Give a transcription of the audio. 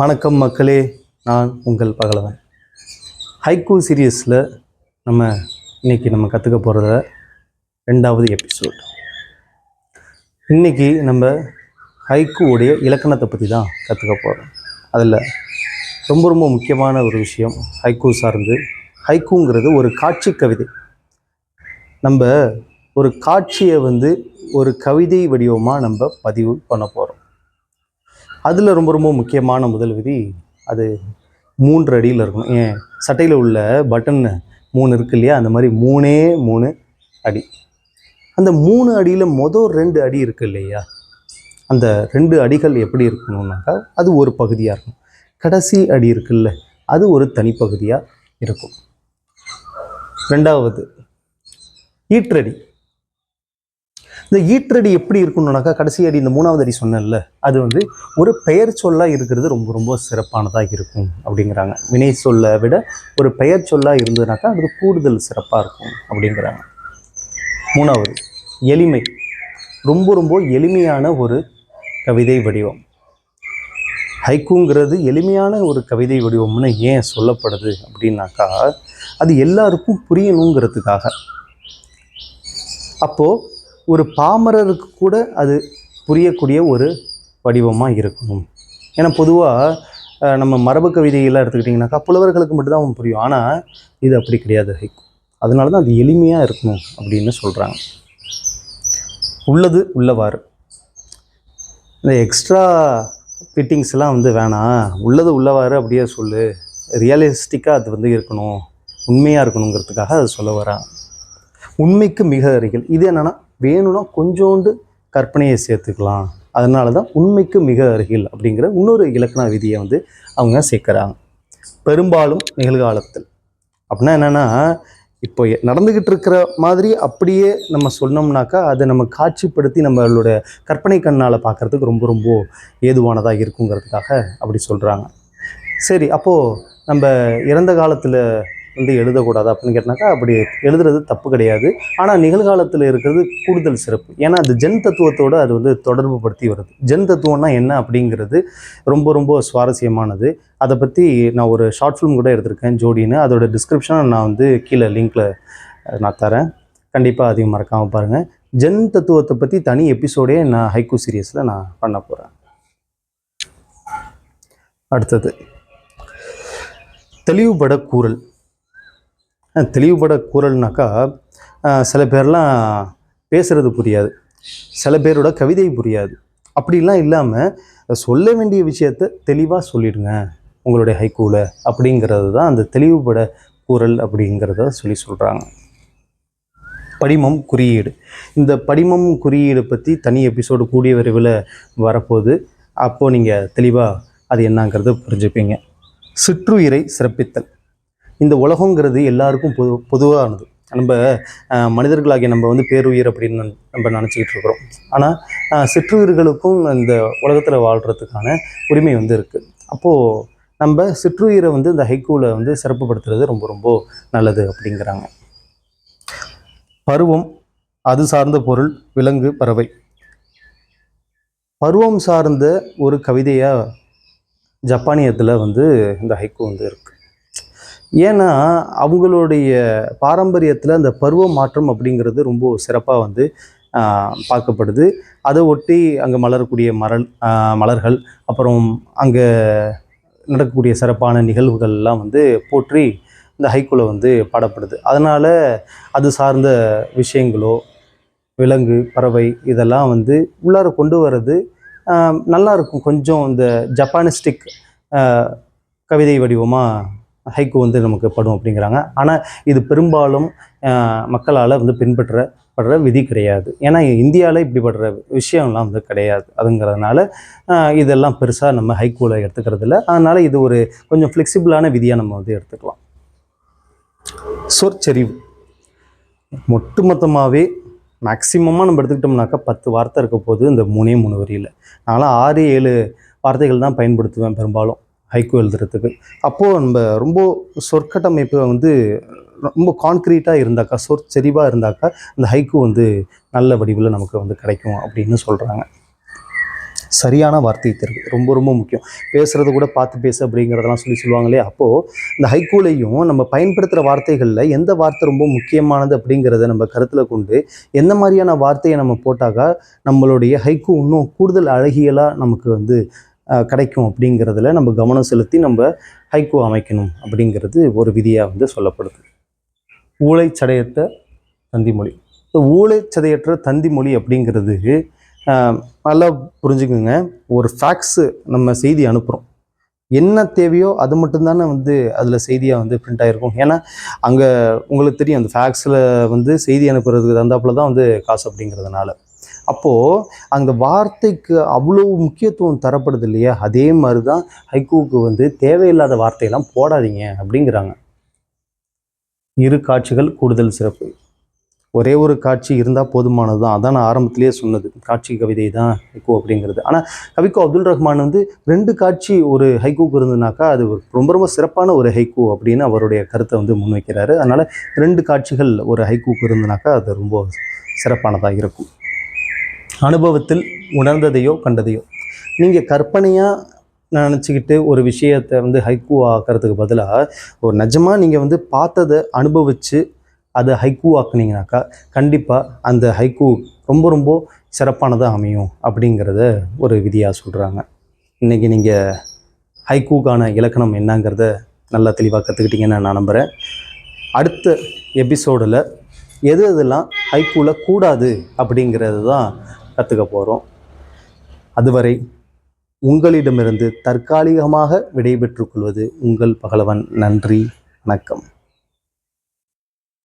வணக்கம் மக்களே நான் உங்கள் பகலவன். ஹைக்கூ சீரியஸில் நம்ம இன்னைக்கு நம்ம கற்றுக்க போகிறத ரெண்டாவது எபிசோட் இன்னைக்கு நம்ம ஹைக்கூவுடைய இலக்கணத்தை பற்றி தான் கற்றுக்க போகிறோம் அதில் ரொம்ப ரொம்ப முக்கியமான ஒரு விஷயம் ஹைக்கூ சார்ந்து. ஹைக்கூங்கிறது ஒரு காட்சி கவிதை. நம்ம ஒரு காட்சியை வந்து ஒரு கவிதை வடிவமாக நம்ம பதிவு பண்ண போகிறோம் அதில் ரொம்ப ரொம்ப முக்கியமான முதல் விதி அது மூன்று அடியில் இருக்கணும். ஏன்? சட்டையில் உள்ள பட்டன் மூணு இருக்கு இல்லையா? அந்த மாதிரி மூணே மூணு அடி. அந்த மூணு அடியில் மொதல் ரெண்டு அடி இருக்கு இல்லையா? அந்த ரெண்டு அடிகள் எப்படி இருக்கணும்னாக்கா அது ஒரு பகுதியாக இருக்கும் கடைசி அடி இருக்குல்ல அது ஒரு தனிப்பகுதியாக இருக்கும். ரெண்டாவது ஈற்றடி. இந்த ஈற்றடி எப்படி இருக்கணும்னாக்கா கடைசி அடி இந்த மூணாவது அடி சொன்னேன்ல அது வந்து ஒரு பெயர் சொல்லாக இருக்கிறது ரொம்ப ரொம்ப சிறப்பானதாக இருக்கும் அப்படிங்கிறாங்க. வினை சொல்லை விட ஒரு பெயர் சொல்லாக இருந்ததுனாக்கா அது கூடுதல் சிறப்பாக இருக்கும் அப்படிங்கிறாங்க. மூணாவது எளிமை. ரொம்ப ரொம்ப எளிமையான ஒரு கவிதை வடிவம். ஹைக்கூங்கிறது எளிமையான ஒரு கவிதை வடிவம்னு ஏன் சொல்லப்படுது அப்படின்னாக்கா அது எல்லாருக்கும் புரியணுங்கிறதுக்காக. அப்போது ஒரு பாமரருக்கு கூட அது புரியக்கூடிய ஒரு வடிவமாக இருக்கணும். ஏன்னா பொதுவாக நம்ம மரபு கவிதையெல்லாம் எடுத்துக்கிட்டிங்கனாக்கா புலவர்களுக்கு மட்டும்தான் அவன் புரியும். ஆனால் இது அப்படி கிடையாது. ஹைக்கூ அதனால தான் அது எளிமையாக இருக்கணும் அப்படின்னு சொல்கிறாங்க உள்ளது உள்ளவாறு. இந்த எக்ஸ்ட்ரா ஃபிட்டிங்ஸ்லாம் வந்து வேணாம். உள்ளது உள்ளவாறு அப்படியே சொல்லு. ரியலிஸ்டிக்காக அது வந்து இருக்கணும். உண்மையாக இருக்கணுங்கிறதுக்காக அது சொல்ல வரான் உண்மைக்கு மிக அருகில். இது என்னென்னா வேணும்னா கொஞ்சோண்டு கற்பனையை சேர்த்துக்கலாம். அதனால தான் உண்மைக்கு மிக அருகில் அப்படிங்கிற இன்னொரு இலக்கண விதியை வந்து அவங்க சேர்க்குறாங்க. பெரும்பாலும் நிகழ்காலத்தில். அப்படின்னா என்னென்னா இப்போ நடந்துக்கிட்டு இருக்கிற மாதிரி அப்படியே நம்ம சொன்னோம்னாக்கா அதை நம்ம காட்சிப்படுத்தி நம்மளோட கற்பனை கண்ணால் பார்க்கறதுக்கு ரொம்ப ரொம்ப ஏதுவானதாக இருக்குங்கிறதுக்காக அப்படி சொல்கிறாங்க சரி அப்போது நம்ம இறந்த காலத்தில் வந்து எழுதக்கூடாது அப்படின்னு கேட்டாக்கா அப்படி எழுதுறது தப்பு கிடையாது. ஆனால் நிகழ்காலத்தில் இருக்கிறது கூடுதல் சிறப்பு. ஏன்னா அது ஜென் தத்துவத்தோடு அது வந்து தொடர்பு படுத்தி வருது. ஜென் தத்துவம்னா என்ன அப்படிங்கிறது ரொம்ப ரொம்ப சுவாரஸ்யமானது. அதை பற்றி நான் ஒரு ஷார்ட் ஃபிலிம் கூட எடுத்திருக்கேன் ஜோடின்னு. அதோட டிஸ்கிரிப்ஷனை நான் வந்து கீழே லிங்க்கில் நான் தரேன். கண்டிப்பாக அதையும் மறக்காமல் பாருங்கள் ஜென் தத்துவத்தை பற்றி தனி எபிசோடே நான் ஹைக்கூ சீரியஸில் நான் பண்ண போகிறேன் அடுத்தது. தெளிவுபட கூறல். தெளிவுபட கூறல்னாக்கா சில பேர்லாம் பேசுகிறது புரியாது. சில பேரோட கவிதை புரியாது. அப்படிலாம் இல்லாமல் சொல்ல வேண்டிய விஷயத்த தெளிவாக சொல்லிடுங்க. உங்களுடைய ஹைக்கூவில் அப்படிங்கிறது தான் அந்த தெளிவுபட கூறல் அப்படிங்கிறத சொல்லி சொல்கிறாங்க படிமம் குறியீடு. இந்த படிமம் குறியீடு பற்றி தனி எபிசோடு கூடிய விரைவில் வரப்போகுது. அப்போது நீங்கள் தெளிவாக அது என்னங்கிறத புரிஞ்சுப்பீங்க. சிற்றுயிரை சிறப்பித்தல். இந்த உலகங்கிறது எல்லாருக்கும் பொது பொதுவானது. நம்ம மனிதர்களாகிய நம்ம வந்து பேருயிர் அப்படின்னு நன்- நம்ம நினச்சிக்கிட்டு இருக்கிறோம். ஆனால் சிற்றுயிர்களுக்கும் இந்த உலகத்தில் வாழ்கிறதுக்கான உரிமை வந்து இருக்குது அப்போது நம்ம சிற்றுயிரை வந்து இந்த ஹைக்கூவில் வந்து சிறப்புப்படுத்துறது ரொம்ப ரொம்ப நல்லது அப்படிங்கிறாங்க. பருவம் அது சார்ந்த பொருள் விலங்கு பறவை. பருவம் சார்ந்த ஒரு கவிதையாக ஜப்பானியத்தில் வந்து இந்த ஹைக்கூ வந்து இருக்குது ஏன்னா அவங்களுடைய பாரம்பரியத்தில் அந்த பருவ மாற்றம் அப்படிங்கிறது ரொம்ப சிறப்பாக வந்து பார்க்கப்படுது. அதை ஒட்டி அங்கே மலரக்கூடிய மரல் மலர்கள் அப்புறம் அங்கே நடக்கக்கூடிய சிறப்பான நிகழ்வுகள்லாம் வந்து போற்றி இந்த ஹைக்கூல வந்து பாடப்படுது. அதனால் அது சார்ந்த விஷயங்களோ விலங்கு பறவை இதெல்லாம் வந்து உள்ளார கொண்டு வர்றது நல்லாயிருக்கும் நல்லா இருக்கும். கொஞ்சம் இந்த ஜப்பானிஸ்டிக் கவிதை வடிவமாக ஹைக்கு வந்து நமக்கு படும் அப்படிங்கிறாங்க. ஆனால் இது பெரும்பாலும் மக்களால் வந்து பின்பற்றப்படுற விதி கிடையாது. ஏன்னா இந்தியாவில் இப்படிப்படுற விஷயம்லாம் வந்து கிடையாது. அதுங்கிறதுனால இதெல்லாம் பெருசாக நம்ம ஹைக்கூவில் எடுத்துக்கிறது இல்லை அதனால் இது ஒரு கொஞ்சம் ஃப்ளெக்சிபிளான விதியாக நம்ம வந்து எடுத்துக்கலாம். சொற்செறிவு ஒட்டுமொத்தமாகவே மேக்சிமமாக நம்ம எடுத்துக்கிட்டோம்னாக்கா பத்து வார்த்தை இருக்க போது இந்த மூணே மூணு வரியில். நான்லாம் ஆறு ஏழு வார்த்தைகள் தான் பயன்படுத்துவேன் பெரும்பாலும். ஹைக்கூ எழுதுறதுக்கு. அப்போது நம்ம ரொம்ப சொற்கட்டமைப்பு வந்து ரொம்ப கான்க்ரீட்டாக இருந்தாக்கா சொற்செறிவாக இருந்தாக்கா இந்த ஹைக்கூ வந்து நல்ல வடிவில் நமக்கு வந்து கிடைக்கும் அப்படின்னு சொல்கிறாங்க சரியான வார்த்தை தேர்வு. ரொம்ப ரொம்ப முக்கியம். பேசுகிறது கூட பார்த்து பேசு அப்படிங்கிறதெல்லாம் சொல்லி சொல்லுவாங்க இல்லையா அப்போது இந்த ஹைக்கூலையும் நம்ம பயன்படுத்துகிற வார்த்தைகளில் எந்த வார்த்தை ரொம்ப முக்கியமானது அப்படிங்கிறத நம்ம கருத்தில் கொண்டு எந்த மாதிரியான வார்த்தையை நம்ம போட்டாக்கா நம்மளுடைய ஹைக்கூ இன்னும் கூடுதல் அழகியலாக நமக்கு வந்து கிடைக்கும் அப்படிங்கிறதுல நம்ம கவனம் செலுத்தி நம்ம ஹைக்கூ அமைக்கணும் அப்படிங்கிறது ஒரு விதியாக வந்து சொல்லப்படுது. ஊளைச்சடையத்த தந்திமொழி. இந்த ஊளைச்சதையற்ற தந்திமொழி அப்படிங்கிறது நல்லா புரிஞ்சுக்கோங்க. ஒரு ஃபேக்ஸு நம்ம செய்தி அனுப்புகிறோம் என்ன தேவையோ அது மட்டும்தானே வந்து அதில் செய்தியாக வந்து பிரிண்ட் ஆகிருக்கும் ஏன்னா அங்கே உங்களுக்கு தெரியும் அந்த ஃபேக்ஸில் வந்து செய்தி அனுப்புறதுக்கு தந்தாப்புல தான் வந்து காசு அப்படிங்கிறதுனால. அப்போது அந்த வார்த்தைக்கு அவ்வளோ முக்கியத்துவம் தரப்படுது இல்லையா? அதே மாதிரி தான் ஹைகோவுக்கு வந்து தேவையில்லாத வார்த்தையெல்லாம் போடாதீங்க அப்படிங்கிறாங்க. இரு காட்சிகள் கூடுதல் சிறப்பு. ஒரே ஒரு காட்சி இருந்தால் போதுமானது தான் அதான் நான் ஆரம்பத்திலேயே சொன்னது. காட்சி கவிதை தான் ஹைகோ அப்படிங்கிறது. ஆனால் கவிக்கோ அப்துல் ரஹ்மான் வந்து ரெண்டு காட்சி ஒரு ஹைகோக்கு இருந்ததுனாக்கா அது ரொம்ப ரொம்ப சிறப்பான ஒரு ஹைகோ அப்படின்னு அவருடைய கருத்தை வந்து முன்வைக்கிறாரு. அதனால் ரெண்டு காட்சிகள் ஒரு ஹைகோக்கு இருந்ததுனாக்கா அது ரொம்ப சிறப்பானதாக இருக்கும். அனுபவத்தில் உணர்ந்ததையோ கண்டதையோ. நீங்கள் கற்பனையாக நினச்சிக்கிட்டு ஒரு விஷயத்தை வந்து ஹைக்கூ ஆக்கிறதுக்கு பதிலாக ஒரு நிஜமாக நீங்கள் வந்து பார்த்ததை அனுபவித்து அதை ஹைக்கூ ஆக்குனீங்கனாக்கா கண்டிப்பாக அந்த ஹைக்கூ ரொம்ப ரொம்ப சிறப்பானதாக அமையும் அப்படிங்கிறத ஒரு விதியாக சொல்கிறாங்க இன்றைக்கி நீங்கள் ஹைக்கூக்கான இலக்கணம் என்னங்கிறத நல்லா தெளிவாக கற்றுக்கிட்டீங்கன்னு நான் நம்புகிறேன் அடுத்த எபிசோடில் எது எதெல்லாம் ஹைக்கூவில் கூடாது அப்படிங்கிறது தான் கற்றுக்க போகிறோம் அதுவரை உங்களிடமிருந்து தற்காலிகமாக விடைபெற்றுக் கொள்வது உங்கள் பகலவன். நன்றி வணக்கம்.